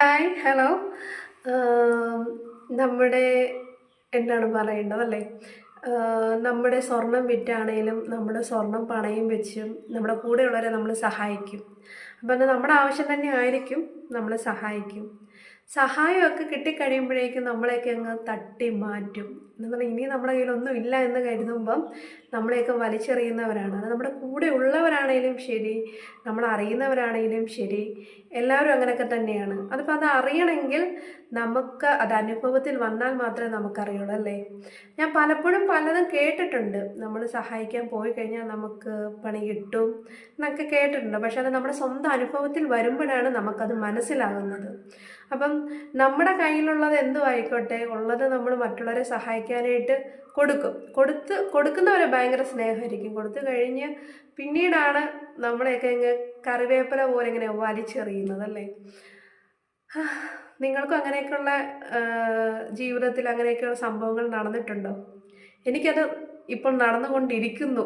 Hi hello നമ്മുടെ എന്താണ് പറയേണ്ടത് അല്ലേ? നമ്മുടെ സ്വർണം വിറ്റാണേലും നമ്മുടെ സ്വർണം പണയം വെച്ചും നമ്മുടെ കൂടെയുള്ളവരെ നമ്മൾ സഹായിക്കും. അപ്പം അത് നമ്മുടെ ആവശ്യം തന്നെ ആയിരിക്കും നമ്മൾ സഹായിക്കും. സഹായമൊക്കെ കിട്ടിക്കഴിയുമ്പോഴേക്കും നമ്മളെയൊക്കെ അങ്ങ് തട്ടി മാറ്റും. എന്ന് പറഞ്ഞാൽ ഇനി നമ്മുടെ കയ്യിലൊന്നും ഇല്ല എന്ന് കരുതുമ്പം നമ്മളെയൊക്കെ വലിച്ചെറിയുന്നവരാണ്. അത് നമ്മുടെ കൂടെ ഉള്ളവരാണേലും ശരി നമ്മൾ ശരി എല്ലാവരും അങ്ങനെയൊക്കെ തന്നെയാണ്. അതിപ്പോൾ അത് അറിയണമെങ്കിൽ നമുക്ക് അത് അനുഭവത്തിൽ വന്നാൽ മാത്രമേ നമുക്കറിയുള്ളൂ അല്ലേ? ഞാൻ പലപ്പോഴും പലതും കേട്ടിട്ടുണ്ട്. നമ്മൾ സഹായിക്കാൻ പോയി കഴിഞ്ഞാൽ നമുക്ക് പണി കിട്ടും എന്നൊക്കെ കേട്ടിട്ടുണ്ട്. പക്ഷേ അത് നമ്മുടെ സ്വന്തം അനുഭവത്തിൽ വരുമ്പോഴാണ് നമുക്കത് മനസ്സിലാകുന്നത്. അപ്പം നമ്മുടെ കയ്യിലുള്ളത് എന്തും ആയിക്കോട്ടെ ഉള്ളത് നമ്മൾ മറ്റുള്ളവരെ സഹായിക്കാനായിട്ട് കൊടുക്കും. കൊടുത്ത് കൊടുക്കുന്നവരെ ഭയങ്കര സ്നേഹമായിരിക്കും. കൊടുത്തു കഴിഞ്ഞ് പിന്നീടാണ് നമ്മളെയൊക്കെ ഇങ്ങനെ കറിവേപ്പില പോലെ ഇങ്ങനെ വലിച്ചെറിയുന്നത് അല്ലേ? നിങ്ങൾക്കും അങ്ങനെയൊക്കെയുള്ള ജീവിതത്തിൽ അങ്ങനെയൊക്കെയുള്ള സംഭവങ്ങൾ നടന്നിട്ടുണ്ടോ? എനിക്കത് ഇപ്പോൾ നടന്നുകൊണ്ടിരിക്കുന്നു.